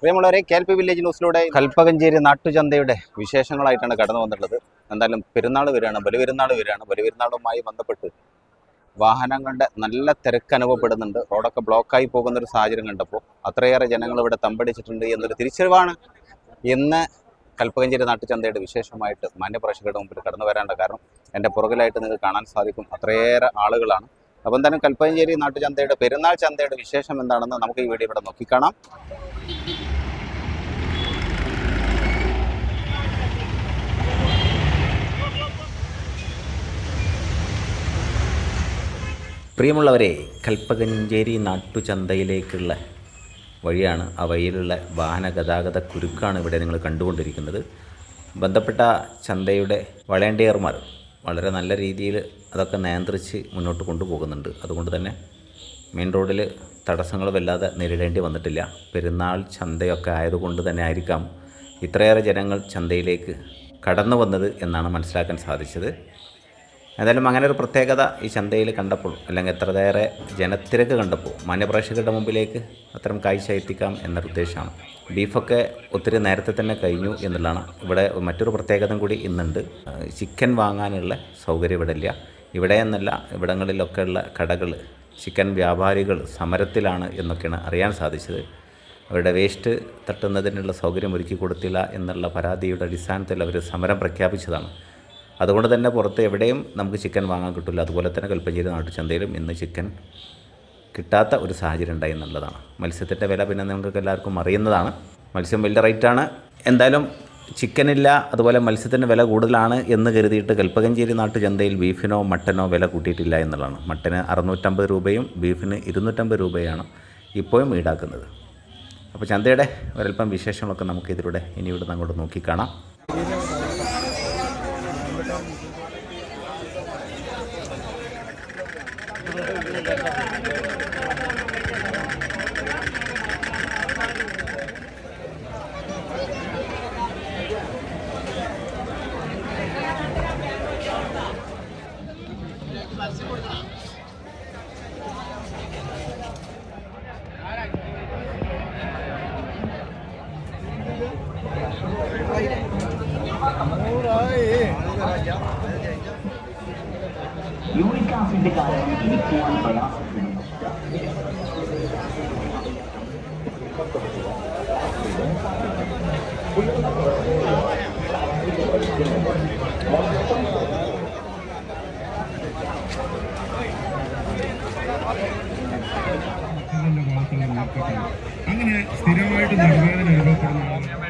പ്രിയമുള്ളവരെ K L P village ന്യൂസിലൂടെ കൽപ്പകഞ്ചേരി നാട്ടുചന്തയുടെ വിശേഷങ്ങളായിട്ടാണ് കടന്നു വന്നിട്ടുള്ളത്. എന്തായാലും പെരുന്നാൾ വരികയാണ് ബലിപെരുന്നാൾ വരികയാണ്. ബലിപെരുന്നാളുമായി ബന്ധപ്പെട്ട് വാഹനങ്ങളുടെ നല്ല തിരക്ക് അനുഭവപ്പെടുന്നുണ്ട്. റോഡൊക്കെ ബ്ലോക്കായി പോകുന്ന ഒരു സാഹചര്യം കണ്ടപ്പോൾ അത്രയേറെ ജനങ്ങൾ ഇവിടെ തമ്പടിച്ചിട്ടുണ്ട് എന്നൊരു തിരിച്ചറിവാണ് ഇന്ന് കൽപ്പകഞ്ചേരി നാട്ടുചന്തയുടെ വിശേഷമായിട്ട് മാന്യപ്രേക്ഷകരുടെ മുമ്പിൽ കടന്നു വരാനുള്ള കാരണം എന്റെ പുറകിലായിട്ട് നിങ്ങൾക്ക് കാണാൻ സാധിക്കും. അത്രയേറെ ആളുകളാണ്. അപ്പം എന്തായാലും കൽപ്പകഞ്ചേരി നാട്ടുചന്തയുടെ പെരുന്നാൾ ചന്തയുടെ വിശേഷം എന്താണെന്ന് നമുക്ക് ഈ വീഡിയോ ഇവിടെ നോക്കിക്കാണാം. പ്രിയമുള്ളവരെ കൽപ്പകഞ്ചേരി നാട്ടുചന്തയിലേക്കുള്ള വഴിയാണ് ആ വഴിയിലുള്ള വാഹന ഗതാഗത കുരുക്കാണ് ഇവിടെ നിങ്ങൾ കണ്ടുകൊണ്ടിരിക്കുന്നത്. ബന്ധപ്പെട്ട ചന്തയുടെ വളണ്ടിയർമാർ വളരെ നല്ല രീതിയിൽ അതൊക്കെ നിയന്ത്രിച്ച് മുന്നോട്ട് കൊണ്ടുപോകുന്നുണ്ട്. അതുകൊണ്ട് തന്നെ മെയിൻ റോഡിൽ തടസ്സങ്ങൾ വല്ലാതെ നേരിടേണ്ടി വന്നിട്ടില്ല. പെരുന്നാൾ ചന്തയൊക്കെ ആയതുകൊണ്ട് തന്നെ ആയിരിക്കാം ഇത്രയേറെ ജനങ്ങൾ ചന്തയിലേക്ക് കടന്നു വന്നത് എന്നാണ് മനസ്സിലാക്കാൻ സാധിച്ചത്. ഏതായാലും അങ്ങനെ ഒരു പ്രത്യേകത ഈ ചന്തയിൽ കണ്ടപ്പോൾ അല്ലെങ്കിൽ എത്രയേറെ ജനത്തിരക്ക് കണ്ടപ്പോൾ മാന്യപ്രേക്ഷകരുടെ മുമ്പിലേക്ക് അത്തരം കാഴ്ച എത്തിക്കാം എന്നൊരു ഉദ്ദേശമാണ്. ബീഫൊക്കെ ഒത്തിരി നേരത്തെ തന്നെ കഴിഞ്ഞു എന്നുള്ളതാണ്. ഇവിടെ മറ്റൊരു പ്രത്യേകത കൂടി ഇന്നുണ്ട്. ചിക്കൻ വാങ്ങാനുള്ള സൗകര്യം ഇവിടെ ഇല്ല ഇവിടെ എന്നല്ല ഇവിടങ്ങളിലൊക്കെയുള്ള കടകൾ ചിക്കൻ വ്യാപാരികൾ സമരത്തിലാണ് എന്നൊക്കെയാണ് അറിയാൻ സാധിച്ചത്. അവരുടെ വേസ്റ്റ് തട്ടുന്നതിനുള്ള സൗകര്യം ഒരുക്കി കൊടുത്തില്ല എന്നുള്ള പരാതിയുടെ അടിസ്ഥാനത്തിൽ അവർ സമരം പ്രഖ്യാപിച്ചതാണ്. അതുകൊണ്ട് തന്നെ പുറത്ത് എവിടെയും നമുക്ക് ചിക്കൻ വാങ്ങാൻ കിട്ടില്ല അതുപോലെ തന്നെ കൽപ്പഞ്ചേരി നാട്ടുചന്തയിലും ഇന്ന് ചിക്കൻ കിട്ടാത്ത ഒരു സാഹചര്യം ഉണ്ടായി എന്നുള്ളതാണ്. മത്സ്യത്തിന്റെ വില പിന്നെ നിങ്ങൾക്ക് എല്ലാവർക്കും അറിയുന്നതാണ്. മത്സ്യം വലിയ റേറ്റാണ് എന്തായാലും ചിക്കനില്ല അതുപോലെ മത്സ്യത്തിന്റെ വില കൂടുതലാണ് എന്ന് കരുതിയിട്ട് കൽപ്പകഞ്ചേരി നാട്ടുചന്തയിൽ ബീഫിനോ മട്ടനോ വില കൂട്ടിയിട്ടില്ല എന്നുള്ളതാണ്. മട്ടന് അറുന്നൂറ്റമ്പത് രൂപയും ബീഫിന് ഇരുന്നൂറ്റമ്പത് രൂപയാണ് ഇപ്പോഴും ഈടാക്കുന്നത്. അപ്പോൾ ചന്തയുടെ ഒരൽപ്പം വിശേഷങ്ങളൊക്കെ നമുക്ക് ഇതിലൂടെ ഇനി അങ്ങോട്ട് നോക്കിക്കാണാം. യൂറിക് ആസിഡ് കാരണം കൂടുതൽ പ്രയാസപ്പെടുന്നു അങ്ങനെ സ്ഥിരമായിട്ട് നിർവേദന അനുഭവപ്പെടുന്ന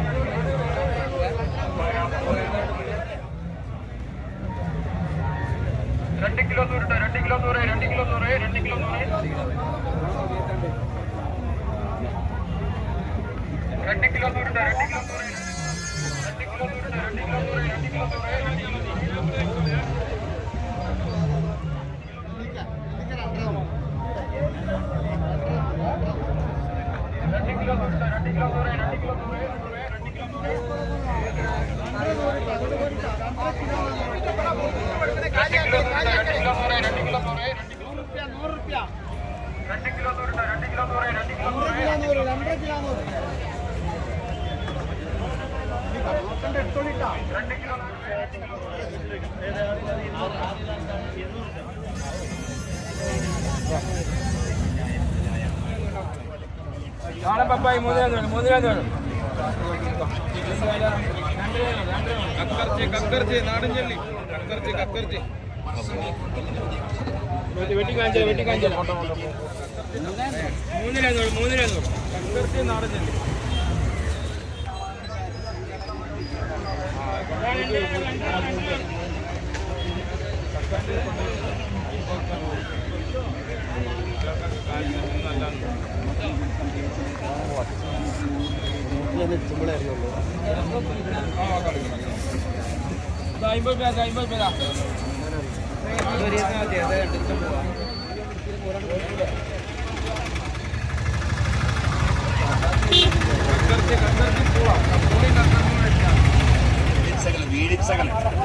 രണ്ട് കിലോ നൂറ് ട്ടോ, രണ്ട് കിലോ നൂറ് രണ്ട് കിലോ നൂറ് രണ്ട് കിലോ നൂറ് രണ്ട് കിലോ നൂറ് ട്ടോ, രണ്ട് കിലോ നൂറ് രണ്ട് കിലോ നൂറ് ട്ടോ, രണ്ട് കിലോ നൂറ് രണ്ട് കിലോ നൂറ് രണ്ട് കിലോ നൂറ് രണ്ട് കിലോ നൂറ് ട്ടോ, രണ്ട് കിലോ നൂറ് രണ്ട് കിലോ നൂറ് നൂറ് രണ്ട് കിലോ നൂറ് രണ്ട് കിലോ നൂറ് ട്ടോ, രണ്ട് കിലോ നൂറ് രണ്ട് കിലോ നൂറ് രണ്ട് കിലോ നൂറ് രണ്ട് കിലോ നൂറ് രണ്ട് കിലോ നൂറ്. രണ്ട് കിലോ നൂറ്. രണ്ട് കിലോ നൂറ്. നാളെ പപ്പായി മൂന്നിലാണ് മൂന്നിലാണ് കക്കർച്ചി കക്കർച്ചി നാടൻ ചെല്ലി കക്കർച്ചി കക്കർച്ചി. വെട്ടിക്കാഞ്ചൽ വെട്ടിക്കാഞ്ചൽ മൂന്നിലാണ് മൂന്നിലാണ് കക്കർച്ചി നാടൻ ചെല്ലി അമ്പത് പേരാ അമ്പത് പേരാ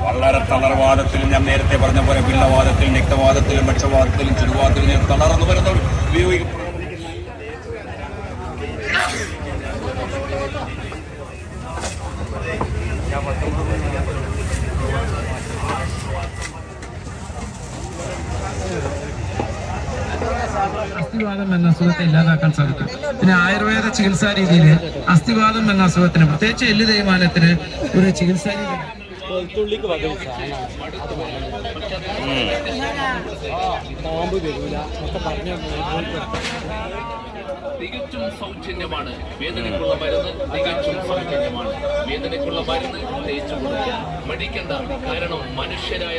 വളരെ തളർവാദത്തിലും ഞാൻ നേരത്തെ പറഞ്ഞ പോലെ പിള്ളവാദത്തിലും രക്തവാദത്തിലും പക്ഷവാദത്തിലും ചെറുവാദത്തിലും തളർന്നു വരുന്നവർ അസ്ഥിവാദം എന്ന അസുഖത്തെ ഇല്ലാതാക്കാൻ സാധിക്കും. പിന്നെ ആയുർവേദ ചികിത്സാ രീതിയിൽ അസ്ഥിവാദം എന്ന അസുഖത്തിന് പ്രത്യേകിച്ച് എല്ല് തേയ്മാനത്തിന് ഒരു ചികിത്സാ രീതി തികച്ചും സൗജന്യമാണ്. വേദനയ്ക്കുള്ള മരുന്ന് തികച്ചും സൗജന്യമാണ്. വേദനയ്ക്കുള്ള മരുന്ന് തേച്ചു കൊടുക്കുക. മടിക്കേണ്ട. കാരണം മനുഷ്യരായ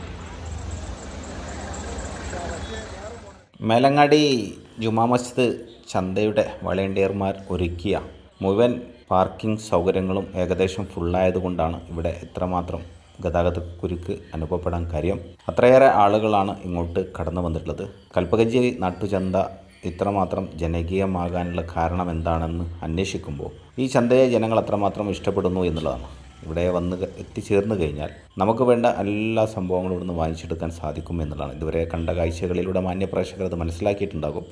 മേലങ്ങാടി ജുമാ മസ്ജിദ് ചന്തയുടെ വളണ്ടിയർമാർ ഒരുക്കിയ മുഴുവൻ പാർക്കിംഗ് സൗകര്യങ്ങളും ഏകദേശം ഫുള്ളായതുകൊണ്ടാണ് ഇവിടെ ഇത്രമാത്രം ഗതാഗത കുരുക്ക് അനുഭവപ്പെടാൻ കാര്യം. അത്രയേറെ ആളുകളാണ് ഇങ്ങോട്ട് കടന്നു വന്നിട്ടുള്ളത്. കൽപ്പകഞ്ചേരി നാട്ടുചന്ത ഇത്രമാത്രം ജനകീയമാകാനുള്ള കാരണം എന്താണെന്ന് അന്വേഷിക്കുമ്പോൾ ഈ ചന്തയെ ജനങ്ങൾ അത്രമാത്രം ഇഷ്ടപ്പെടുന്നു എന്നുള്ളതാണ്. ഇവിടെ വന്ന് എത്തിച്ചേർന്ന് കഴിഞ്ഞാൽ നമുക്ക് വേണ്ട എല്ലാ സംഭവങ്ങളും ഇവിടുന്ന് വാങ്ങിച്ചെടുക്കാൻ സാധിക്കും എന്നുള്ളതാണ്. ഇതുവരെ കണ്ട കാഴ്ചകളിലൂടെ മാന്യപ്രേക്ഷകർ അത് മനസ്സിലാക്കിയിട്ടുണ്ടാകും.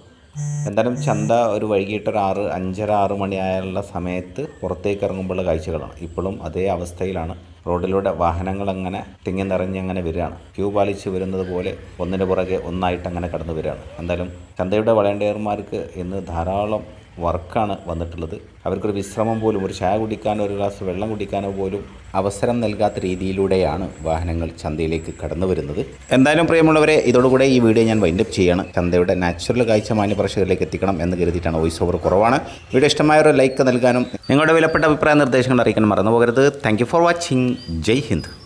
എന്തായാലും ചന്ത ഒരു വൈകിട്ട് ഒരു ആറ് അഞ്ചര ആറ് മണിയായുള്ള സമയത്ത് പുറത്തേക്ക് ഇറങ്ങുമ്പോഴുള്ള കാഴ്ചകളാണ്. ഇപ്പോഴും അതേ അവസ്ഥയിലാണ്. റോഡിലൂടെ വാഹനങ്ങൾ അങ്ങനെ തിങ്ങി നിറഞ്ഞ് അങ്ങനെ വരികയാണ്. ക്യൂ പാലിച്ച് വരുന്നത് പോലെ ഒന്നിന് പുറകെ ഒന്നായിട്ട് അങ്ങനെ കടന്നു വരികയാണ്. എന്തായാലും ചന്തയുടെ വളണ്ടിയർമാർക്ക് ഇന്ന് ധാരാളം വർക്കാണ് വന്നിട്ടുള്ളത്. അവർക്കൊരു വിശ്രമം പോലും ഒരു ചായ കുടിക്കാനോ ഒരു ഗ്ലാസ് വെള്ളം കുടിക്കാനോ പോലും അവസരം നൽകാത്ത രീതിയിലൂടെയാണ് വാഹനങ്ങൾ ചന്തയിലേക്ക് കടന്നു വരുന്നത്. എന്തായാലും പ്രിയമുള്ളവരെ ഇതോടുകൂടെ ഈ വീഡിയോ ഞാൻ വൈൻഡപ്പ് ചെയ്യാണ്. ചന്തയുടെ നാച്ചുറൽ കാഴ്ച മാന്യപ്രേക്ഷകരിലേക്ക് എത്തിക്കണം എന്ന് കരുതിയിട്ടാണ് വോയിസ് ഓവർ കുറവാണ്. വീഡിയോ ഇഷ്ടമായ ഒരു ലൈക്ക് നൽകാനും നിങ്ങളുടെ വിലപ്പെട്ട അഭിപ്രായ നിർദ്ദേശങ്ങൾ അറിയിക്കാൻ മറന്നു പോകരുത് thank for watching Jai Hind.